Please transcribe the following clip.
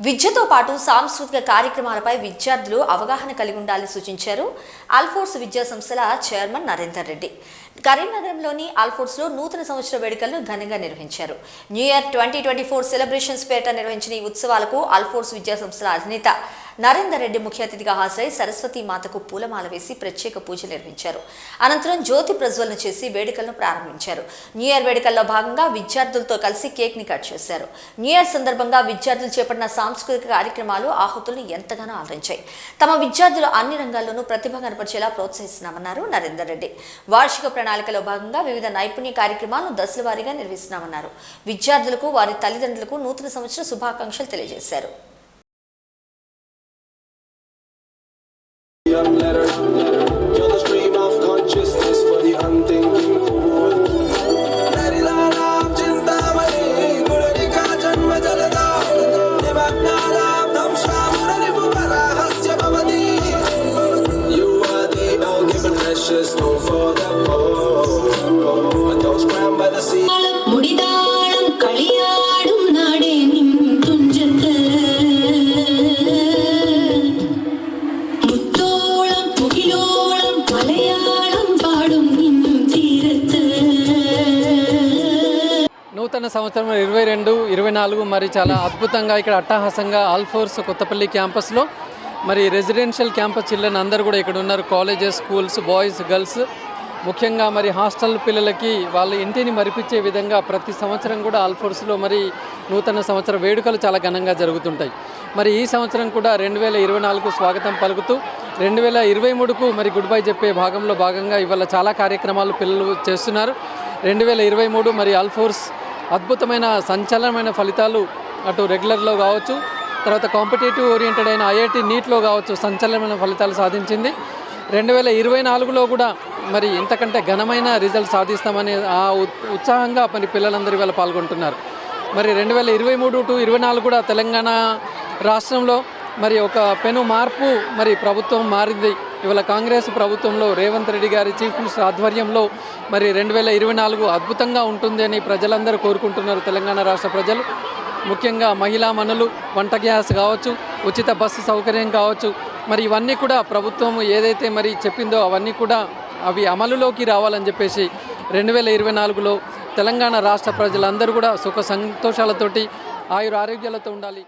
విద్యతో పాటు సాంస్కృతిక కార్యక్రమాలపై విద్యార్థులు అవగాహన కలిగి ఉండాలని సూచించారు అల్ఫోర్స్ విద్యా సంస్థల చైర్మన్ నరేందర్ రెడ్డి. కరీంనగరంలోని అల్ఫోర్స్లో నూతన సంవత్సర వేడుకలను ఘనంగా నిర్వహించారు. New year twenty twenty four celebrations పేట నిర్వహించిన ఈ ఉత్సవాలకు అల్ఫోర్స్ విద్యా సంస్థల అధినేత నరేందర్ రెడ్డి ముఖ్య అతిథిగా హాజరై సరస్వతి మాతకు పూలమాల వేసి ప్రత్యేక పూజలు నిర్వహించారు. అనంతరం జ్యోతి ప్రజ్వలన చేసి వేడుకలను ప్రారంభించారు. న్యూ ఇయర్ వేడుకల్లో భాగంగా విద్యార్థులతో కలిసి కేక్ని కట్ చేశారు. న్యూ ఇయర్ సందర్భంగా విద్యార్థులు చేపట్టిన సాంస్కృతిక కార్యక్రమాలు ఆహుతులను ఎంతగానో ఆదరించాయి. తమ విద్యార్థులు అన్ని రంగాల్లోనూ ప్రతిభ కనపరిచేలా ప్రోత్సహిస్తున్నామన్నారు నరేందర్ రెడ్డి. వార్షిక ప్రణాళికలో భాగంగా వివిధ నైపుణ్య కార్యక్రమాలను దశల వారీగా నిర్వహిస్తున్నామన్నారు. విద్యార్థులకు వారి తల్లిదండ్రులకు నూతన సంవత్సర శుభాకాంక్షలు తెలియజేశారు. முடிதாளம் களியாடும் நாடே நின் துஞ்சத்து முத்தோளம் முகிலோளம் மலையாளம் பாடும் நின் தீரத்து నూతన సంవత్సరం ఇరవై రెండు ఇరవై నాలుగు మరి చాలా అద్భుతంగా ఇక్కడ అట్టహాసంగా ఆల్ఫోర్స్ కొత్తపల్లి క్యాంపస్లో మరి రెసిడెన్షియల్ క్యాంపస్ చిల్డ్రన్ అందరూ కూడా ఇక్కడ ఉన్నారు. Colleges schools boys girls. ముఖ్యంగా మరి హాస్టల్ పిల్లలకి వాళ్ళ ఇంటిని మరిపించే విధంగా ప్రతి సంవత్సరం కూడా ఆల్ఫోర్స్లో మరి నూతన సంవత్సర వేడుకలు చాలా ఘనంగా జరుగుతుంటాయి. మరి ఈ సంవత్సరం కూడా రెండు వేల ఇరవై నాలుగు స్వాగతం పలుకుతూ రెండు వేల ఇరవై మూడుకు మరి గుడ్ బై చెప్పే భాగంలో భాగంగా ఇవాళ చాలా కార్యక్రమాలు పిల్లలు చేస్తున్నారు. రెండు వేల ఇరవై మూడు మరి ఆల్ఫోర్స్ అద్భుతమైన సంచలనమైన ఫలితాలు అటు రెగ్యులర్లో కావచ్చు తర్వాత కాంపిటేటివ్ ఓరియంటెడ్ అయిన ఐఐటి నీట్లో కావచ్చు సంచలనమైన ఫలితాలు సాధించింది. రెండు వేల ఇరవై నాలుగులో కూడా మరి ఇంతకంటే ఘనమైన రిజల్ట్ సాధిస్తామని ఆ ఉత్- ఉత్సాహంగా మరి పిల్లలందరూ ఇవాళ పాల్గొంటున్నారు. మరి రెండు వేల ఇరవై మూడు టు ఇరవై నాలుగు కూడా తెలంగాణ రాష్ట్రంలో మరి ఒక పెను మార్పు మరి ప్రభుత్వం మారింది. ఇవాళ కాంగ్రెస్ ప్రభుత్వంలో రేవంత్ రెడ్డి గారి చీఫ్ మినిస్టర్ ఆధ్వర్యంలో మరి రెండు వేల ఇరవై నాలుగు అద్భుతంగా ఉంటుంది అని ప్రజలందరూ కోరుకుంటున్నారు తెలంగాణ రాష్ట్ర ప్రజలు. ముఖ్యంగా మహిళా మనులు వంట గ్యాస్ కావచ్చు ఉచిత బస్సు సౌకర్యం కావచ్చు మరి ఇవన్నీ కూడా ప్రభుత్వం ఏదైతే మరి చెప్పిందో అవన్నీ కూడా అవి అమలులోకి రావాలని చెప్పేసి రెండు వేల ఇరవై నాలుగులో తెలంగాణ రాష్ట్ర ప్రజలందరూ కూడా సుఖ సంతోషాలతోటి ఆయుర ఆరోగ్యాలతో ఉండాలి.